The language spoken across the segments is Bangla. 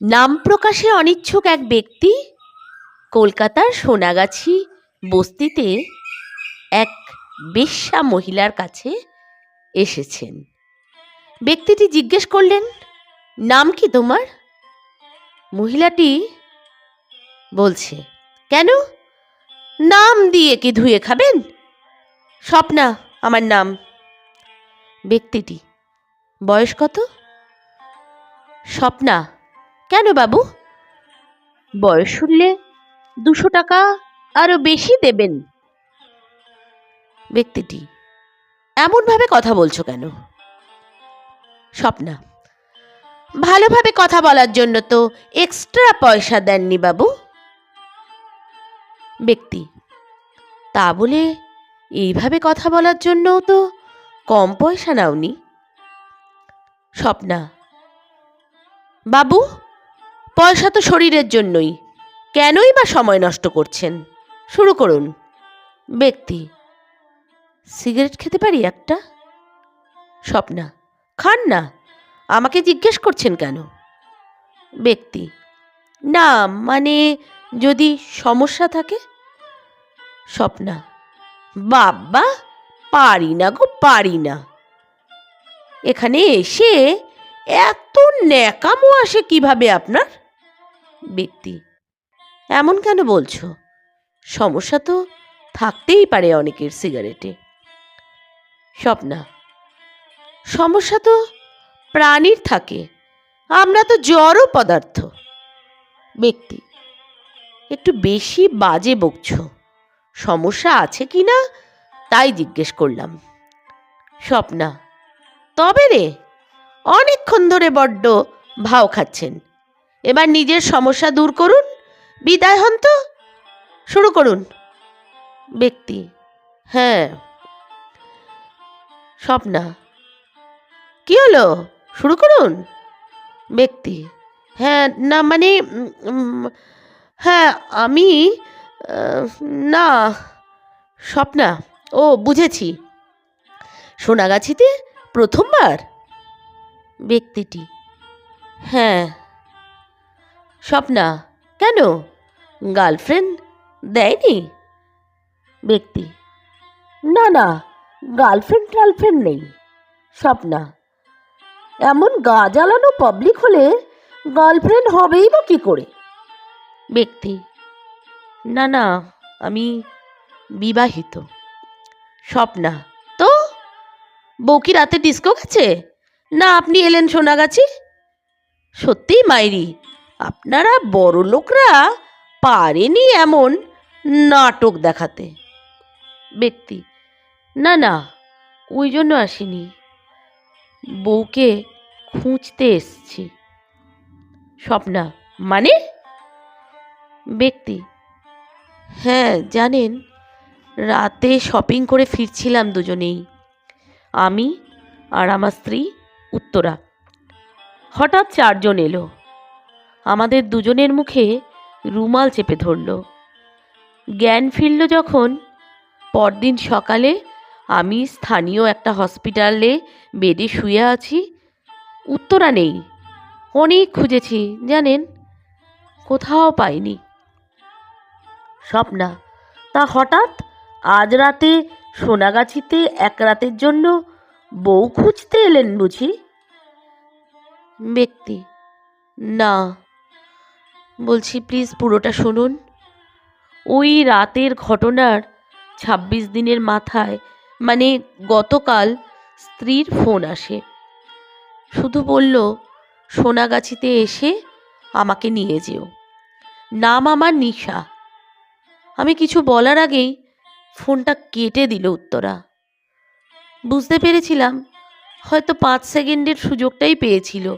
নাম প্রকাশে অনিচ্ছুক এক ব্যক্তি কলকাতার সোনাগাছি বস্তিতে এক বেশ্যা মহিলার কাছে এসেছেন। ব্যক্তিটি জিজ্ঞেস করলেন, নাম কি তোমার? মহিলাটি বলছে, কেন? নাম দিয়ে কি ধুয়ে খাবেন? স্বপ্না, আমার নাম। ব্যক্তিটি, বয়স কত? স্বপ্না কেন বাবু? বয়স শুনলে দুশো টাকা আরও বেশি দেবেন। ব্যক্তিটি এমনভাবে কথা বলছো কেন? স্বপ্না, ভালোভাবে কথা বলার জন্য তো এক্সট্রা পয়সা দেননি বাবু। ব্যক্তি, তা বলে এইভাবে কথা বলার জন্যও তো কম পয়সা নাওনি। স্বপ্না, বাবু পয়সা তো শরীরের জন্যই। কেনই বা সময় নষ্ট করছেন? শুরু করুন। ব্যক্তি, সিগারেট খেতে পারি একটা? স্বপ্না, খান না। আমাকে জিজ্ঞেস করছেন কেন? ব্যক্তি, না মানে যদি সমস্যা থাকে? স্বপ্না, বাবা, পারি না গো, পারি না। এখানে এসে এত ন্যাকামো আসে কীভাবে আপনার? ব্যক্তি। এমন কেন বলছো? সমস্যা তো থাকতেই পারে অনেকের সিগারেটে। স্বপ্না, সমস্যা তো প্রাণীর থাকে। আমরা তো জড় পদার্থ। ব্যক্তি, একটু বেশি বাজে বকছ। সমস্যা আছে কি না? তাই জিজ্ঞেস করলাম। স্বপ্না, তবে রে, অনেকক্ষণ ধরে বড্ড ভাও খাচ্ছেন। এবার নিজের সমস্যা দূর করুন, বিদায় হন তো। শুরু করুন। ব্যক্তি হ্যাঁ। স্বপ্না, কি হলো? শুরু করুন। ব্যক্তি হ্যাঁ না মানে হ্যাঁ আমি না, স্বপ্না, ও, বুঝেছি। সোনাগাছিতে প্রথমবার? ব্যক্তিটি হ্যাঁ। স্বপ্না, কেন? গার্লফ্রেন্ড দেয়নি? ব্যক্তি, না না, গার্লফ্রেন্ড টার্লফ্রেন্ড নেই। স্বপ্না, এমন গা জ্বালানো পাবলিক হলে গার্লফ্রেন্ড হবেই বা কী করে? ব্যক্তি, না না, আমি বিবাহিত। স্বপ্না, তো? বউ কি রাতে ডিস্কো গেছে না, আপনি এলেন সোনাগাছি? সত্যিই মাইরি আপনারা বড় লোকরা পারেনি এমন নাটক দেখাতে। ব্যক্তি, না না, ওই জন্য আসিনি। বউকে খুঁজতে এসছি। স্বপ্না মানে? ব্যক্তি হ্যাঁ জানেন, রাতে শপিং করে ফিরছিলাম দুজনেই। আমি আর আমার স্ত্রী, উত্তরা। হঠাৎ চারজন এলো। আমাদের দুজনের মুখে রুমাল চেপে ধরল। জ্ঞান ফিরল যখন, পরদিন সকালে আমি স্থানীয় একটা হসপিটালে বেডে শুয়ে আছি। উত্তরা নেই। অনেক খুঁজেছি, জানেন? কোথাও পাইনি। স্বপ্না, তা হঠাৎ আজ রাতে সোনাগাছিতে এক রাতের জন্য বউ খুঁজতে এলেন বুঝি? ব্যক্তি, না। বলছি, প্লিজ পুরোটা শুনুন। ওই রাতের ঘটনার ছাব্বিশ দিনের মাথায় মানে গতকাল স্ত্রীর ফোন আসে। শুধু বলল, সোনাগাছিতে এসে আমাকে নিয়ে যেও। নাম আমার নিশা। আমি কিছু বলার আগেই ফোনটা কেটে দিল উত্তরা। বুঝতে পেরেছিলাম, হয়তো পাঁচ সেকেন্ডের সুযোগটাই পেয়েছিল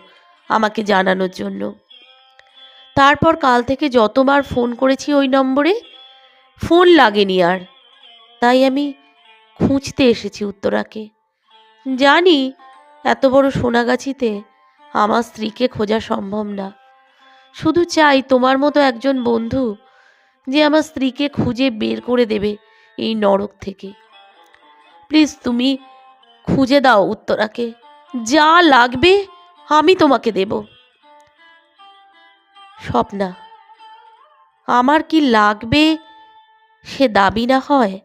আমাকে জানানোর জন্য। তারপর কাল থেকে যতবার ফোন করেছি ওই নম্বরে, ফোন লাগেনি আর। তাই আমি খুঁজতে এসেছি উত্তরাকে। জানি এত বড় সোনাগাছিতে আমার স্ত্রীকে খোঁজা সম্ভব না। শুধু চাই তোমার মতো একজন বন্ধু যে আমার স্ত্রীকে খুঁজে বের করে দেবে এই নরক থেকে। প্লিজ তুমি খুঁজে দাও উত্তরাকে। যা লাগবে আমি তোমাকে দেব। স্বপ্না। আমার কি লাগবে সে দাবি না হয়?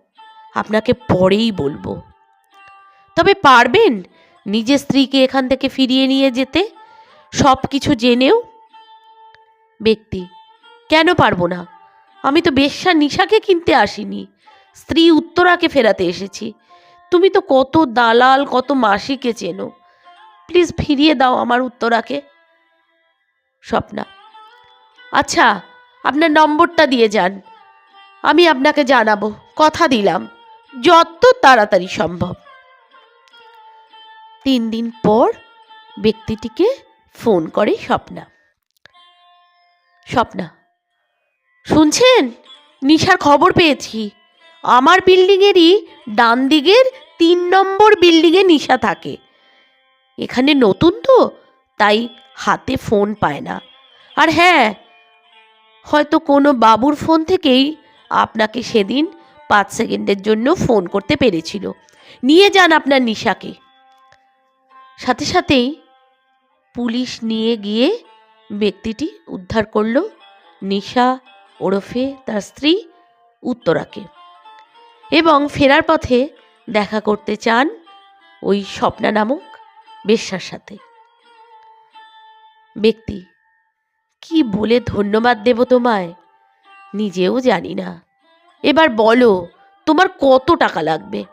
আপনাকে পরেই বলব। তবে পারবেন নিজের স্ত্রীকে এখান থেকে ফিরিয়ে নিয়ে যেতে? সব কিছু জেনেও? ব্যক্তি, কেন পারব না? আমি তো বেশ্যা নিশাকে কিনতে আসিনি। স্ত্রী উত্তরাকে ফেরাতে এসেছি। তুমি তো কত দালাল, কত মাসিকে চেনো। প্লিজ ফিরিয়ে দাও আমার উত্তরাকে। স্বপ্না আচ্ছা আপনার নম্বরটা দিয়ে যান। আমি আপনাকে জানাব, কথা দিলাম। যত তাড়াতাড়ি সম্ভব। তিন দিন পর ব্যক্তিটিকে ফোন করে স্বপ্না। স্বপ্না, শুনছেন? নিশার খবর পেয়েছি। আমার বিল্ডিংয়েরই ডান দিকের তিন নম্বর বিল্ডিংয়ে নিশা থাকে। এখানে নতুন তো, তাই হাতে ফোন পায় না। আর হ্যাঁ হয়তো কোনো বাবুর ফোন থেকেই আপনাকে সেদিন পাঁচ সেকেন্ডের জন্য ফোন করতে পেরেছিল। নিয়ে যান আপনার নিশাকে। সাথে সাথেই পুলিশ নিয়ে গিয়ে ব্যক্তিটি উদ্ধার করল নিশা ওরফে তার স্ত্রী উত্তরাকে। এবং ফেরার পথে দেখা করতে চান ওই স্বপ্না নামক বেশ্যার সাথে। ব্যক্তি কি বলে ধন্যবাদ দেব তোমায়? নিজেও জানি না। এবার বলো, তোমার কত টাকা লাগবে?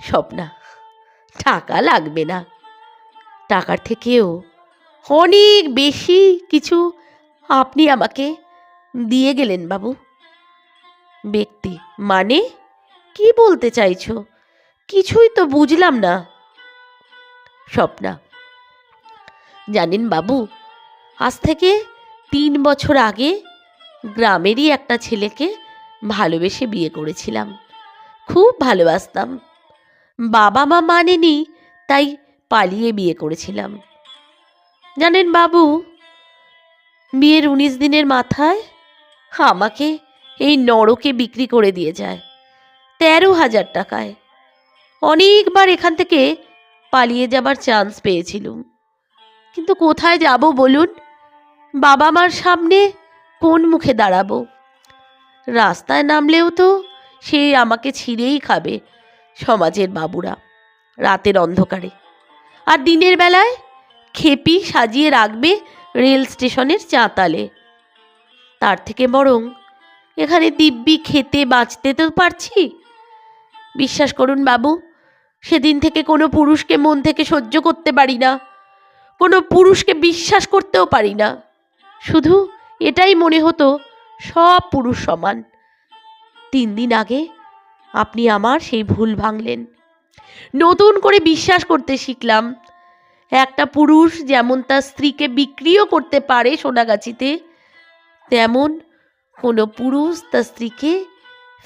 স্বপ্না, টাকা লাগবে না। টাকার থেকেও অনেক বেশি কিছু আপনি আমাকে দিয়ে গেলেন বাবু। ব্যক্তি মানে কি বলতে চাইছো? কিছুই তো বুঝলাম না। স্বপ্না, জানেন বাবু আজ থেকে তিন বছর আগে গ্রামেরই একটা ছেলেকে ভালোবেসে বিয়ে করেছিলাম। খুব ভালোবাসতাম। বাবা মা মানেনি, তাই পালিয়ে বিয়ে করেছিলাম। জানেন বাবু, বিয়ের উনিশ দিনের মাথায় আমাকে এই নরকে বিক্রি করে দিয়ে যায়, তেরো হাজার টাকায়। অনেকবার এখান থেকে পালিয়ে যাবার চান্স পেয়েছিলুম। কিন্তু কোথায় যাব বলুন? বাবা মার সামনে কোন মুখে দাঁড়াবো? রাস্তায় নামলেও তো সে আমাকে ছিঁড়েই খাবে, সমাজের বাবুরা, রাতের অন্ধকারে। আর দিনের বেলায় খেপি সাজিয়ে রাখবে রেল স্টেশনের চাঁতালে। তার থেকে বরং এখানে দিব্যি খেতে বাঁচতে তো পারছি। বিশ্বাস করুন বাবু, সেদিন থেকে কোনো পুরুষকে মন থেকে সহ্য করতে পারি না, কোনো পুরুষকে বিশ্বাস করতেও পারি না। শুধু এটাই মনে হতো, সব পুরুষ সমান। তিন দিন আগে আপনি আমার সেই ভুল ভাঙলেন। নতুন করে বিশ্বাস করতে শিখলাম। একটা পুরুষ যেমন তার স্ত্রীকে বিক্রিও করতে পারে সোনাগাছিতে, তেমন কোনো পুরুষ তার স্ত্রীকে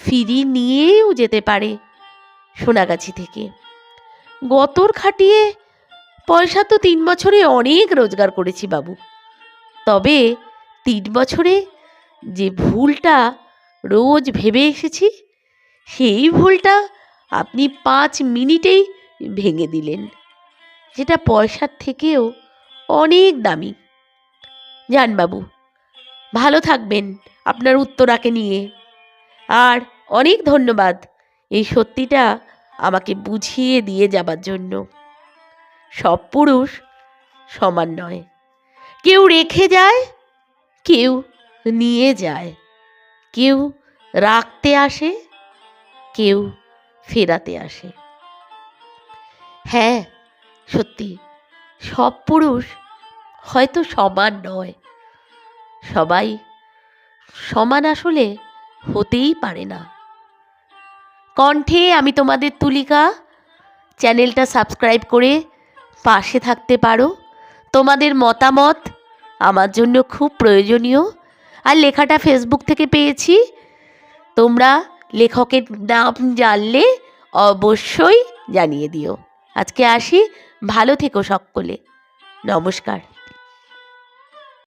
ফিরিয়ে নিয়েও যেতে পারে সোনাগাছি থেকে। গতর খাটিয়ে পয়সা তো তিন বছরে অনেক রোজগার করেছি বাবু। তবে তিন বছরে যে ভুলটা রোজ ভেবে এসেছি, সেই ভুলটা আপনি পাঁচ মিনিটেই ভেঙে দিলেন। যেটা পয়সার থেকেও অনেক দামি। যান বাবু, ভালো থাকবেন আপনার উত্তরাকে নিয়ে। আর অনেক ধন্যবাদ এই সত্যিটা আমাকে বুঝিয়ে দিয়ে যাবার জন্য। সব পুরুষ সমান নয়। কেউ রেখে যায়, কেউ নিয়ে যায়, কেউ রাখতে আসে, কেউ ফেরাতে আসে। হ্যাঁ সত্যি, সব পুরুষ হয়তো সমান নয়। সবাই সমান আসলে হতেই পারে না। কণ্ঠে আমি তোমাদের তুলিকা, চ্যানেলটা সাবস্ক্রাইব করে পাশে থাকতে পারো। তোমাদের মতামত আমার জন্য খুব প্রয়োজনীয়। আর লেখাটা ফেসবুক থেকে পেয়েছি। তোমরা লেখকের নাম জানলে অবশ্যই জানিয়ে দিও। আজকে আসি। ভালো থেকো সকলে। নমস্কার।